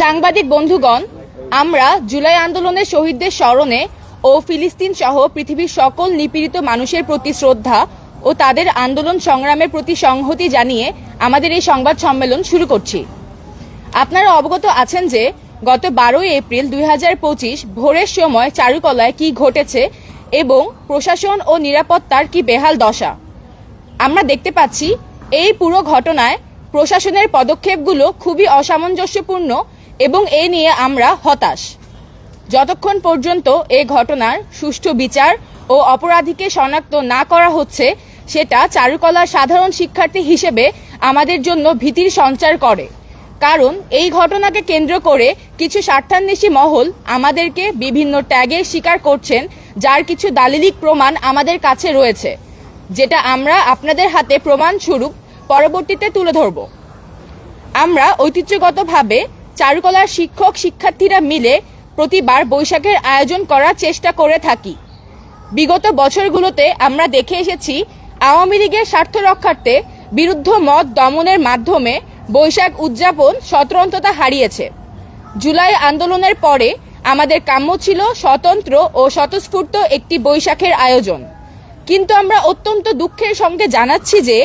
সাংবাদিক বন্ধুগণ, আমরা জুলাই আন্দোলনের শহীদদের স্মরণে ও ফিলিস্তিন সহ পৃথিবীর সকল নিপীড়িত মানুষের প্রতি শ্রদ্ধা ও তাদের আন্দোলন সংগ্রামের প্রতি সংহতি জানিয়ে আমাদের এই সংবাদ সম্মেলন শুরু করছি। আপনারা অবগত আছেন যে গত বারোই এপ্রিল দুই হাজার পঁচিশ ভোরের সময় চারুকলায় কি ঘটেছে এবং প্রশাসন ও নিরাপত্তার কি বেহাল দশা। আমরা দেখতে পাচ্ছি এই পুরো ঘটনায় প্রশাসনের পদক্ষেপগুলো খুবই অসামঞ্জস্যপূর্ণ এবং এ নিয়ে আমরা হতাশ। যতক্ষণ পর্যন্ত এ ঘটনার সুষ্ঠু বিচার ও অপরাধীকে শনাক্ত না করা হচ্ছে, সেটা চারুকলার সাধারণ শিক্ষার্থী হিসেবে আমাদের জন্য ভীতির সঞ্চার করে। কারণ এই ঘটনাকে কেন্দ্র করে কিছু স্বার্থান্বেষী মহল আমাদেরকে বিভিন্ন ট্যাগের শিকার করছেন, যার কিছু দালিলিক প্রমাণ আমাদের কাছে রয়েছে, যেটা আমরা আপনাদের হাতে প্রমাণস্বরূপ পরবর্তীতে তুলে ধরব। আমরা ঐতিহ্যগতভাবে চারুকলার শিক্ষক শিক্ষার্থীরা মিলে প্রতিবার বৈশাখের আয়োজন করার চেষ্টা করে থাকি। বিগত বছরগুলোতে আমরা দেখে এসেছি, আওয়ামী লীগের স্বার্থ রক্ষার্থে বিরুদ্ধ মত দমনের মাধ্যমে বৈশাখ উদযাপন স্বতন্ত্রতা হারিয়েছে। জুলাই আন্দোলনের পরে আমাদের কাম্য ছিল স্বতন্ত্র ও স্বতঃস্ফূর্ত একটি বৈশাখের আয়োজন। কিন্তু আমরা অত্যন্ত দুঃখের সঙ্গে জানাচ্ছি যে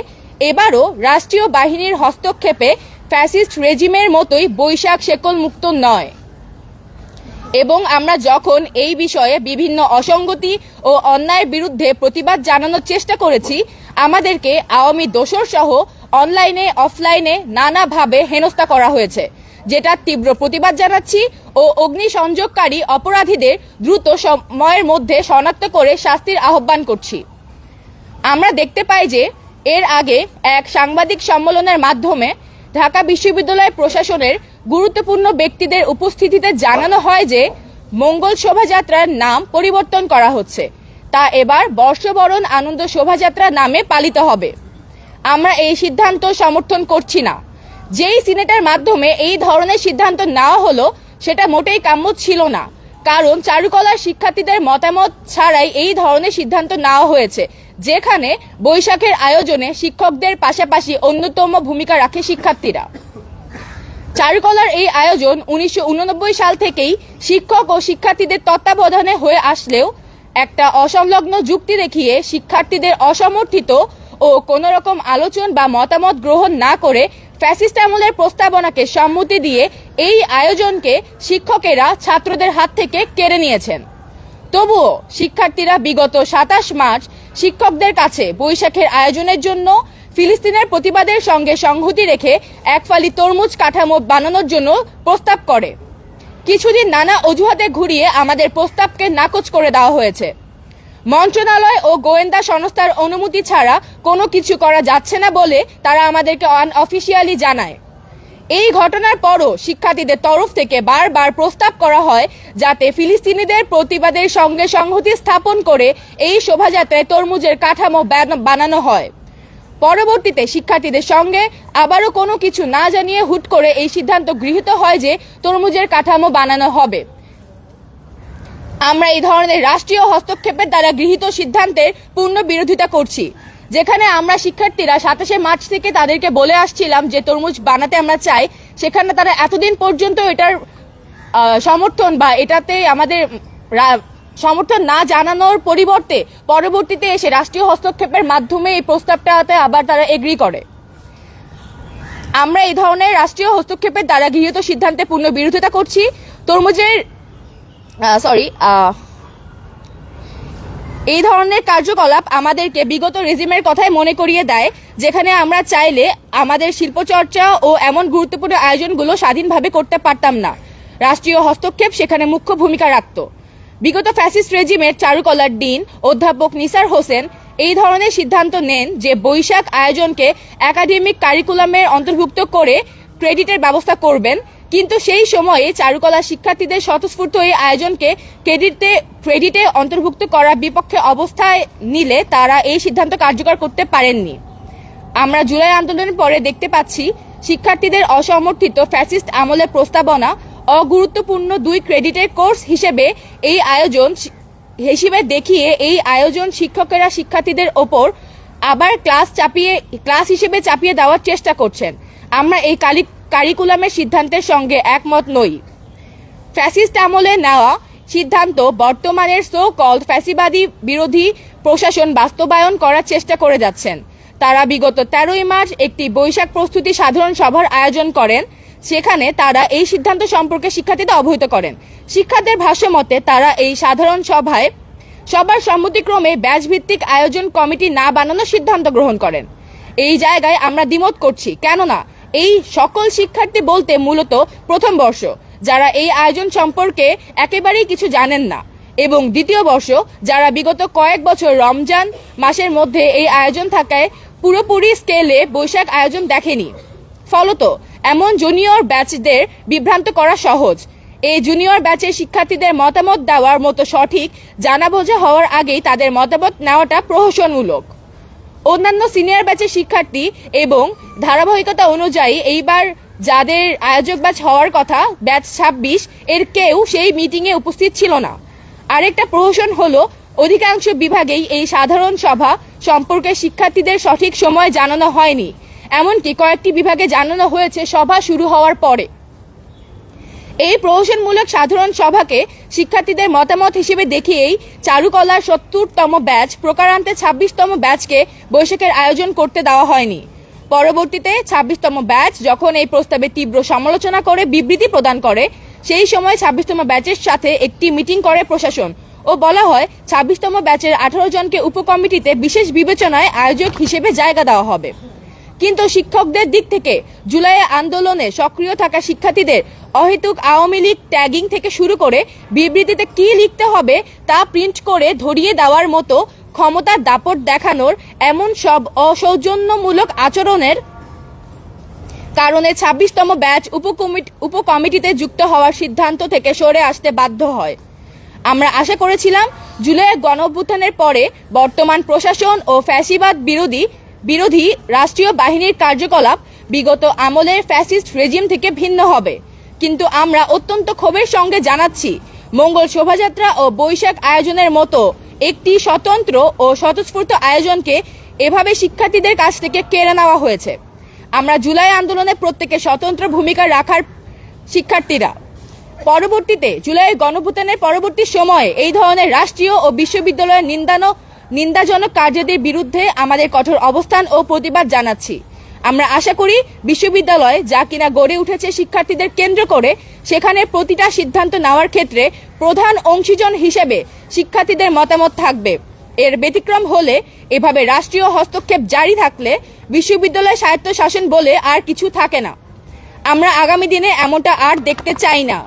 এবারও রাষ্ট্রীয় বাহিনীর হস্তক্ষেপে ফ্যাসিস্ট রেজিমের মতোই বৈশাখ শেকল মুক্ত নয়। এবং আমরা যখন এই বিষয়ে বিভিন্ন অসঙ্গতি ও অন্যায়ের বিরুদ্ধে প্রতিবাদ জানানোর চেষ্টা করেছি, আমাদেরকে আওয়ামী দোসর সহ অনলাইনে, অফলাইনে নানাভাবে হেনস্থা করা হয়েছে, যেটা তীব্র প্রতিবাদ জানাচ্ছি ও অগ্নিসংযোগকারী অপরাধীদের দ্রুত সময়ের মধ্যে শনাক্ত করে শাস্তির আহ্বান করছি। আমরা দেখতে পাই যে এর আগে এক সাংবাদিক সম্মেলনের মাধ্যমে ঢাকা বিশ্ববিদ্যালয় প্রশাসনের গুরুত্বপূর্ণ ব্যক্তিদের উপস্থিতিতে জানানো হয় যে মঙ্গল শোভাযাত্রার নাম পরিবর্তন করা হচ্ছে। তা এবার বর্ষবরণ আনন্দ শোভাযাত্রা নামে পালিত হবে। আমরা এই সিদ্ধান্ত সমর্থন করছি না। যেই সিনেটের মাধ্যমে এই ধরনের সিদ্ধান্ত নেওয়া হলো, সেটা মোটেই কাম্য ছিল না। কারণ চারুকলার শিক্ষার্থীদের মতামত ছাড়াই এই ধরনের সিদ্ধান্ত নেওয়া হয়েছে। যেখানে বৈশাখের আয়োজনে শিক্ষকদের পাশাপাশি অন্যতম ভূমিকা রাখে শিক্ষার্থীরা। চারুকলার এই আয়োজন উনিশশো সাল থেকেই শিক্ষক ও শিক্ষার্থীদের তত্ত্বাবধানে হয়ে আসলেও একটা অসংলগ্ন যুক্তি দেখিয়ে শিক্ষার্থীদের অসমর্থিত ও কোনো রকম আলোচন বা মতামত গ্রহণ না করে ফ্যাসিস্ট আমলের প্রস্তাবনাকে সম্মতি দিয়ে এই আয়োজনকে শিক্ষকেরা ছাত্রদের হাত থেকে কেড়ে নিয়েছেন। তবুও শিক্ষার্থীরা বিগত সাতাশ মার্চ শিক্ষকদের কাছে বৈশাখের আয়োজনের জন্য ফিলিস্তিনের প্রতিবাদের সঙ্গে সংহতি রেখে এক ফালি তরমুজ কাঠামো বানানোর জন্য প্রস্তাব করে। কিছুদিন নানা অজুহাতে ঘুরিয়ে আমাদের প্রস্তাবকে নাকচ করে দেওয়া হয়েছে। মন্ত্রণালয় ও গোয়েন্দা সংস্থার অনুমতি ছাড়া কোনো কিছু করা যাচ্ছে না বলে তারা আমাদেরকে অফিসিয়ালি জানায়। এই ঘটনার পরও শিক্ষার্থীদের তরফ থেকে বারবার প্রস্তাব করা হয় যাতে ফিলিস্তিনিদের প্রতিবাদের সঙ্গে সংহতি স্থাপন করে এই শোভাযাত্রায় তরমুজের কাঠামো বানা- বানানো হয়। পরবর্তীতে শিক্ষার্থীদের সঙ্গে আবারও কোনো কিছু না জানিয়ে হুট করে এই সিদ্ধান্ত গৃহীত হয় যে তরমুজের কাঠামো বানানো হবে। আমরা এই ধরনের রাষ্ট্রীয় হস্তক্ষেপের দ্বারা গৃহীত সিদ্ধান্তের পূর্ণ বিরোধিতা করছি। যেখানে আমরা শিক্ষার্থীরা সাতাশে মার্চ থেকে তাদেরকে বলে আসছিলাম যে তরমুজ বানাতে আমরা চাই, সেখানে তারা এতদিন পর্যন্ত এটার সমর্থন বা এটাতে আমাদের সমর্থন না জানানোর পরিবর্তে পরবর্তীতে এসে রাষ্ট্রীয় হস্তক্ষেপের মাধ্যমে এই প্রস্তাবটাতে আবার তারা এগ্রি করে। আমরা এই ধরনের রাষ্ট্রীয় হস্তক্ষেপের দ্বারা গৃহীত সিদ্ধান্তে পূর্ণ বিরোধিতা করছি। তরমুজের সরি এই ধরনের কার্যকলাপ আমাদেরকে বিগত রেজিমের কথাই মনে করিয়ে দেয়, যেখানে আমরা চাইলে আমাদের শিল্পচর্চা ও এমন গুরুত্বপূর্ণ আয়োজনগুলো স্বাধীনভাবে করতে পারতাম না। রাষ্ট্রীয় হস্তক্ষেপ সেখানে মুখ্য ভূমিকা রাখত। বিগত ফ্যাসিস্ট রেজিমের চারুকলার ডিন, অধ্যাপক নিসার হোসেন এই ধরনের সিদ্ধান্ত নেন যে বৈশাখ আয়োজনকে একাডেমিক কারিকুলামের অন্তর্ভুক্ত করে ক্রেডিটের ব্যবস্থা করবেন কিন্তু সেই সময়ে চারুকলা শিক্ষার্থীদের স্বতঃস্ফূর্ত এই আয়োজনকে ক্রেডিটে ক্রেডিটে অন্তর্ভুক্ত করার বিপক্ষে অবস্থায় নিলে তারা এই সিদ্ধান্ত কার্যকর করতে পারেননি। আমরা জুলাই আন্দোলনের পরে দেখতে পাচ্ছি, শিক্ষার্থীদের অসমর্থিত ফ্যাসিস্ট আমলের প্রস্তাবনা অগুরুত্বপূর্ণ দুই ক্রেডিটের কোর্স হিসেবে এই আয়োজন হিসেবে দেখিয়ে এই আয়োজন শিক্ষকেরা শিক্ষার্থীদের ওপর আবার ক্লাস চাপিয়ে, ক্লাস হিসেবে চাপিয়ে দেওয়ার চেষ্টা করছেন। আমরা এই কালি কারিকুলামের সিদ্ধান্তের সঙ্গে একমত নই। ফ্যাসিস্ট আমলে নেওয়া সিদ্ধান্ত বর্তমানের সো কল ফ্যাসিবাদী বিরোধী প্রশাসন বাস্তবায়ন করার চেষ্টা করে যাচ্ছেন। তারা বিগত তেরোই মার্চ একটি বৈশাখ প্রস্তুতি সাধারণ সভার আয়োজন করেন। সেখানে তারা এই সিদ্ধান্ত সম্পর্কে শিক্ষার্থীদের অবহিত করেন। শিক্ষার্থীদের ভাষ্য মতে, তারা এই সাধারণ সভায় সবার সম্মতিক্রমে ব্যাচ ভিত্তিক আয়োজন কমিটি না বানানোর সিদ্ধান্ত গ্রহণ করেন। এই জায়গায় আমরা দ্বিমত করছি। কেননা এই সকল শিক্ষার্থী বলতে মূলত প্রথম বর্ষ, যারা এই আয়োজন সম্পর্কে একেবারেই কিছু জানেন না, এবং দ্বিতীয় বর্ষ, যারা বিগত কয়েক বছর রমজান মাসের মধ্যে এই আয়োজন থাকায় পুরোপুরি স্কেলে বৈশাখ আয়োজন দেখেনি। ফলত, এমন জুনিয়র ব্যাচদের বিভ্রান্ত করা সহজ। এই জুনিয়র ব্যাচের শিক্ষার্থীদের মতামত দেওয়ার মতো সঠিক জানা বোঝা হওয়ার আগেই তাদের মতামত নেওয়াটা প্রহসনমূলক। অন্যান্য সিনিয়র ব্যাচের শিক্ষার্থী এবং ধারাবাহিকতা অনুযায়ী এইবার যাদের আয়োজক ব্যাচ হওয়ার কথা ব্যাচ ছাব্বিশ, এর কেউ সেই মিটিংয়ে উপস্থিত ছিল না। আরেকটা প্রহসন হলো, অধিকাংশ বিভাগেই এই সাধারণ সভা সম্পর্কে শিক্ষার্থীদের সঠিক সময় জানানো হয়নি। এমনকি কয়েকটি বিভাগে জানানো হয়েছে, সভা শুরু হওয়ার পরে। এই প্রহসনমূলক সাধারণ সভাকে শিক্ষার্থীদের মতামত হিসেবে দেখিয়েই চারুকলার সত্তরতম ব্যাচ, প্রকারান্তে ছাব্বিশতম ব্যাচকে বৈশাখের আয়োজন করতে দেওয়া হয়নি। পরবর্তীতে ছাব্বিশতম ব্যাচ যখন এই প্রস্তাবে তীব্র সমালোচনা করে বিবৃতি প্রদান করে, সেই সময় ছাব্বিশতম ব্যাচের সাথে একটি মিটিং করে প্রশাসন ও বলা হয়, ছাব্বিশতম ব্যাচের আঠারো জনকে উপকমিটিতে বিশেষ বিবেচনায় আয়োজক হিসেবে জায়গা দেওয়া হবে। কিন্তু শিক্ষকদের দিক থেকে জুলাই আন্দোলনে সক্রিয় থাকা শিক্ষার্থীদের অহেতুক আওয়ামী লীগ ট্যাগিং থেকে শুরু করে বিবৃতিতে কি লিখতে হবে তা প্রিন্ট করে ধরিয়ে দেওয়ার মতো ক্ষমতার দাপট দেখানোর এমন সব অসৌজন্যমূলক আচরণের কারণে ছাব্বিশতম ব্যাচ উপকমিটি উপকমিটিতে যুক্ত হওয়ার সিদ্ধান্ত থেকে সরে আসতে বাধ্য হয়। আমরা আশা করেছিলাম জুলাইয়ের গণঅভ্যুত্থানের পরে বর্তমান প্রশাসন ও ফ্যাসিবাদ বিরোধী বিরোধী রাষ্ট্রীয় বাহিনীর কার্যকলাপ বিগত আমলের ফ্যাসিস্ট রেজিম থেকে ভিন্ন হবে। কিন্তু আমরা অত্যন্ত ক্ষোভের সঙ্গে জানাচ্ছি, মঙ্গল শোভাযাত্রা ও বৈশাখ আয়োজনের মতো একটি স্বতন্ত্র ও স্বতঃস্ফূর্ত আয়োজনকে এভাবে শিক্ষার্থীদের কাছ থেকে কেড়ে নেওয়া হয়েছে। আমরা জুলাই আন্দোলনে প্রত্যেকে স্বতন্ত্র ভূমিকা রাখার শিক্ষার্থীরা। পরবর্তীতে জুলাইয়ের গণভূতানের পরবর্তী সময়ে এই ধরনের রাষ্ট্রীয় ও বিশ্ববিদ্যালয়ের নিন্দানো নিন্দাজনক কার্যাদির বিরুদ্ধে আমাদের কঠোর অবস্থান ও প্রতিবাদ জানাচ্ছি। আমরা আশা করি বিশ্ববিদ্যালয় যা কিনা গড়ে উঠেছে শিক্ষার্থীদের কেন্দ্র করে, সেখানে প্রতিটা সিদ্ধান্ত নেওয়ার ক্ষেত্রে প্রধান অংশীজন হিসেবে শিক্ষার্থীদের মতামত থাকবে। এর ব্যতিক্রম হলে এভাবে রাষ্ট্রীয় হস্তক্ষেপ জারি থাকলে বিশ্ববিদ্যালয় স্বায়ত্ত শাসন বলে আর কিছু থাকে না। আমরা আগামী দিনে এমনটা আর দেখতে চাই না।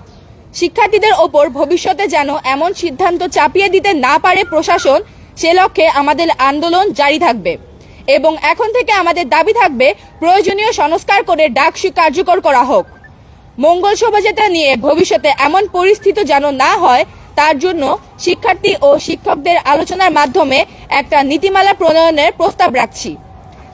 শিক্ষার্থীদের ওপর ভবিষ্যতে যেন এমন সিদ্ধান্ত চাপিয়ে দিতে না পারে প্রশাসন, সে লক্ষ্যে আমাদের আন্দোলন জারি থাকবে। এবং এখন থেকে আমাদের দাবি থাকবে, প্রয়োজনীয় সংস্কার করে ডাকসু কার্যকর করা হোক। মঙ্গল শোভাযাত্রা নিয়ে ভবিষ্যতে এমন পরিস্থিতি যেন না হয়, তার জন্য শিক্ষার্থী ও শিক্ষকদের আলোচনার মাধ্যমে একটা নীতিমালা প্রণয়নের প্রস্তাব রাখছি।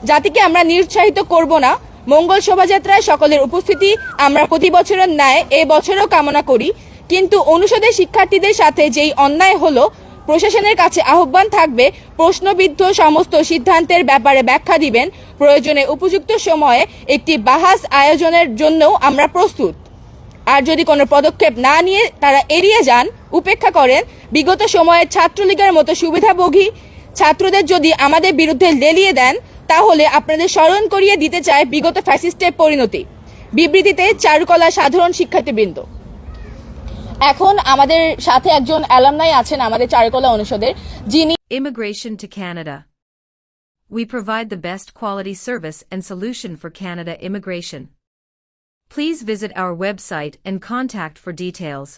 জাতিকে আমরা নিরুৎসাহিত করব না। মঙ্গল শোভাযাত্রায় সকলের উপস্থিতি, আমরা প্রতি বছরের ন্যায় এ বছরও কামনা করি। কিন্তু অনুষদের শিক্ষার্থীদের সাথে যেই অন্যায় হলো প্রশাসনের কাছে আহ্বান থাকবে, প্রশ্নবিদ্ধ সমস্ত সিদ্ধান্তের ব্যাপারে ব্যাখ্যা দিবেন। প্রয়োজনে উপযুক্ত সময়ে একটি বাহাস আয়োজনের জন্যও আমরা প্রস্তুত। আর যদি কোনো পদক্ষেপ না নিয়ে তারা এড়িয়ে যান, উপেক্ষা করেন, বিগত সময়ে ছাত্রলীগের মতো সুবিধাভোগী ছাত্রদের যদি আমাদের বিরুদ্ধে লেলিয়ে দেন, তাহলে আপনাদের স্মরণ করিয়ে দিতে চায় বিগত ফ্যাসিস্টের পরিণতি। বিবৃতিতে চারুকলা সাধারণ শিক্ষার্থীবৃন্দ। এখন আমাদের সাথে একজন অ্যালামনাই আছেন আমাদের চারুকলা অনুষদের যিনি Immigration to Canada. We provide the best quality service and solution for Canada immigration. Please visit our website and contact for details.